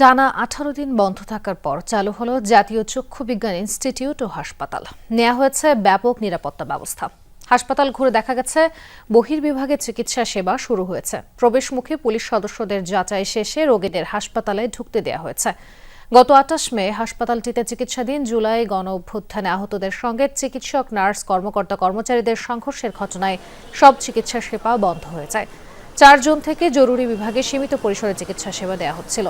টানা আঠারো দিন বন্ধ থাকার পর চালু হলো জাতীয় চক্ষু বিজ্ঞান ইনস্টিটিউট ও হাসপাতাল। নেওয়া হয়েছে ব্যাপক নিরাপত্তা ব্যবস্থা। হাসপাতাল ঘুরে দেখা গেছে, বহির্বিভাগে চিকিৎসা সেবা শুরু হয়েছে। প্রবেশমুখে পুলিশ সদস্যদের যাচাই শেষে রোগীদের হাসপাতালে ঢুকতে দেওয়া হয়েছে। গত আটাশ মে হাসপাতালটিতে চিকিৎসাধীন জুলাই গণ অভ্যুত্থানে আহতদের সঙ্গে চিকিৎসক, নার্স, কর্মকর্তা, কর্মচারীদের সংঘর্ষের ঘটনায় সব চিকিৎসা সেবা বন্ধ হয়ে যায়। চার জুন থেকে জরুরি বিভাগে সীমিত পরিসরে চিকিৎসা সেবা দেওয়া হচ্ছিল।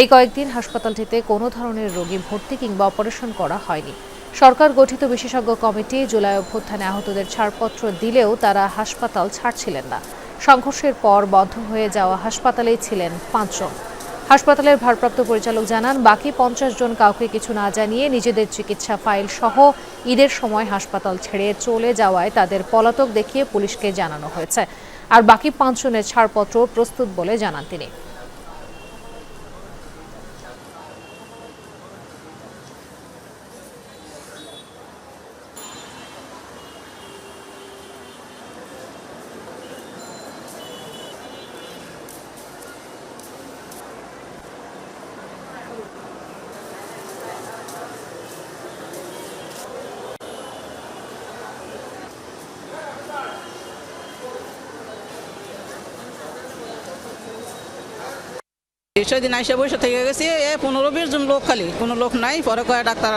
এই কয়েকদিন হাসপাতালটিতে কোনো ধরনের রোগী ভর্তি কিংবা অপারেশন করা হয়নি। সরকার গঠিত বিশেষজ্ঞ কমিটি জুলাই অভ্যুত্থানে আহতদের ছাড়পত্র দিলেও তারা হাসপাতাল ছাড়ছিলেন না। সংঘর্ষের পর বন্ধ হয়ে যাওয়া হাসপাতালেই ছিলেন পাঁচজন। হাসপাতালের ভারপ্রাপ্ত পরিচালক জানান, বাকি পঞ্চাশ জন কাউকে কিছু না জানিয়ে নিজেদের চিকিৎসা ফাইল সহ ঈদের সময় হাসপাতাল ছেড়ে চলে যাওয়ায় তাদের পলাতক দেখিয়ে পুলিশকে জানানো হয়েছে। আর বাকি পাঁচজনের ছাড়পত্র প্রস্তুত বলে জানান তিনি। সেদিন আইসা বসে থেকে গেছি এ পনেরো বিশ জন লোক খালি কোনো লোক নাই পরে কয়ে ডাক্তার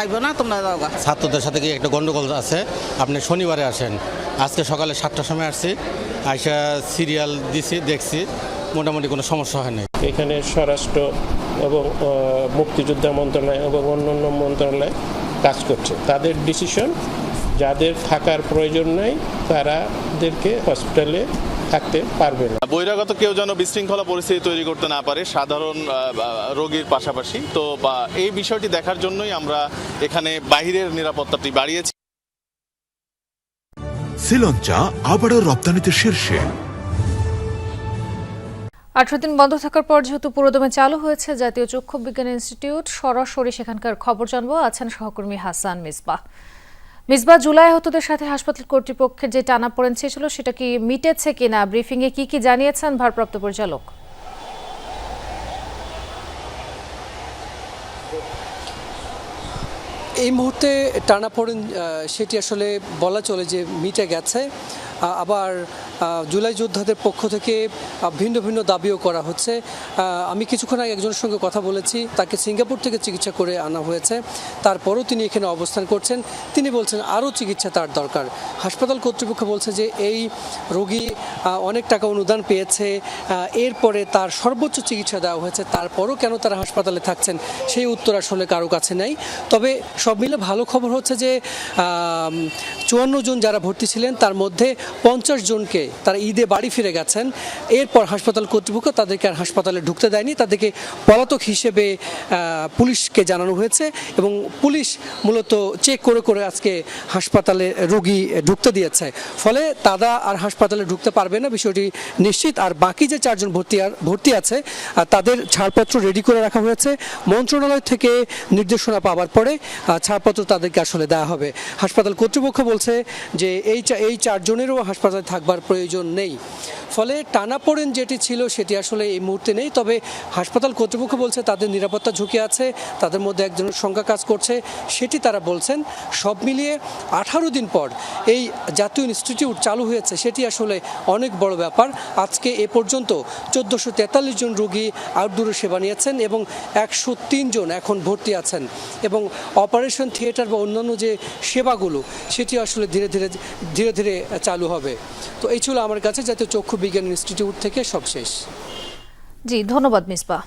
আইব না তোমরা যাও গা। ছাত্রদের সাথে কি একটা গন্ডগোল আছে আপনি শনিবারে আসেন। আজকে সকালে সাতটার সময় আসছি আইসা সিরিয়াল দিছি দেখছি মোটামুটি কোনো সমস্যা হয় নাই। এখানে স্বরাষ্ট্র এবং মুক্তিযোদ্ধা মন্ত্রণালয় এবং অন্যান্য মন্ত্রণালয় কাজ করছে। তাদের ডিসিশন যাদের থাকার প্রয়োজন নাই তারাদেরকে হসপিটালে থাকতে পারবে না। বহিরাগত কেউ যেন বিশৃঙ্খলা পরিস্থিতি তৈরি করতে না পারে সাধারণ রোগীর পাশাপাশি। তো বা এই বিষয়টি দেখার জন্যই আমরা এখানে বাহিরের নিরাপত্তাটি বাড়িয়েছি। শ্রীলঞ্চা আবারও রপ্তানিতে শীর্ষে। আঠারো দিন বন্ধ থাকার পর যেহেতু পুরোদমে চালু হয়েছে জাতীয় চক্ষু বিজ্ঞান ইনস্টিটিউট সরাসরি সেখানকার খবর জানব। আছেন সহকর্মী হাসান মিসবাহ। মিসবাহ জুলাই আহতদের সাথে হাসপাতাল কর্তৃপক্ষের যে টানা পড়েন ছিল সেটা কি মিটেছে কিনা? ব্রিফিংয়ে কি কি জানিয়েছেন ভারপ্রাপ্ত পরিচালক? এই মুহূর্তে টানাপোড়েন সেটি আসলে বলা চলে যে মিটে গেছে। আবার জুলাই যোদ্ধাদের পক্ষ থেকে ভিন্ন ভিন্ন দাবিও করা হচ্ছে। আমি কিছুক্ষণ আগে একজনের সঙ্গে কথা বলেছি। তাকে সিঙ্গাপুর থেকে চিকিৎসা করে আনা হয়েছে। তারপরও তিনি এখানে অবস্থান করছেন। তিনি বলছেন, আরও চিকিৎসা তার দরকার। হাসপাতাল কর্তৃপক্ষ বলছে যে, এই রোগী অনেক টাকা অনুদান পেয়েছে। এরপরে তার সর্বোচ্চ চিকিৎসা দেওয়া হয়েছে। তারপরও কেন তারা হাসপাতালে থাকছেন, সেই উত্তর আসলে কারও কাছে নাই। তবে সব মিলে ভালো খবর হচ্ছে যে চুয়ান্ন জন যারা ভর্তি ছিলেন, তার মধ্যে পঞ্চাশ জনকে তারা ঈদে বাড়ি ফিরে গেছেন। এরপর হাসপাতাল কর্তৃপক্ষ তাদেরকে আর হাসপাতালে ঢুকতে দেয়নি। তাদেরকে পলাতক হিসেবে পুলিশকে জানানো হয়েছে এবং পুলিশ মূলত চেক করে করে আজকে হাসপাতালে রোগী ঢুকতে দিয়েছে। ফলে তারা আর হাসপাতালে ঢুকতে পারবে না, বিষয়টি নিশ্চিত। আর বাকি যে চারজন ভর্তি আর, ভর্তি আছে তাদের ছাড়পত্র রেডি করে রাখা হয়েছে। মন্ত্রণালয় থেকে নির্দেশনা পাওয়ার পরে ছাড়পত্র তাদেরকে আসলে দেওয়া হবে। হাসপাতাল কর্তৃপক্ষ বলছে যে এই এই চারজনেরও হাসপাতালে থাকবার প্রয়োজন নেই। ফলে টানাপোড়েন যেটি ছিল সেটি আসলে এই মুহূর্তে নেই। তবে হাসপাতাল কর্তৃপক্ষ বলছে তাদের নিরাপত্তা ঝুঁকি আছে, তাদের মধ্যে একজনের সংখ্যা কাজ করছে, সেটি তারা বলছেন। সব মিলিয়ে আঠারো দিন পর এই জাতীয় ইনস্টিটিউট চালু হয়েছে, সেটি আসলে অনেক বড় ব্যাপার। আজকে এ পর্যন্ত চোদ্দোশো তেতাল্লিশ জন রোগী আউটডোরে সেবা নিয়েছেন এবং একশো জন এখন ভর্তি আছেন। এবং অপারেশন থিয়েটার বা অন্যান্য যে সেবাগুলো, সেটি আসলে ধীরে ধীরে ধীরে ধীরে চালু হবে। তো এই ছিল আমার কাছে জাতীয় চক্ষু বিজ্ঞান ইনস্টিটিউট থেকে সবশেষ জি ধন্যবাদ মিসবাহ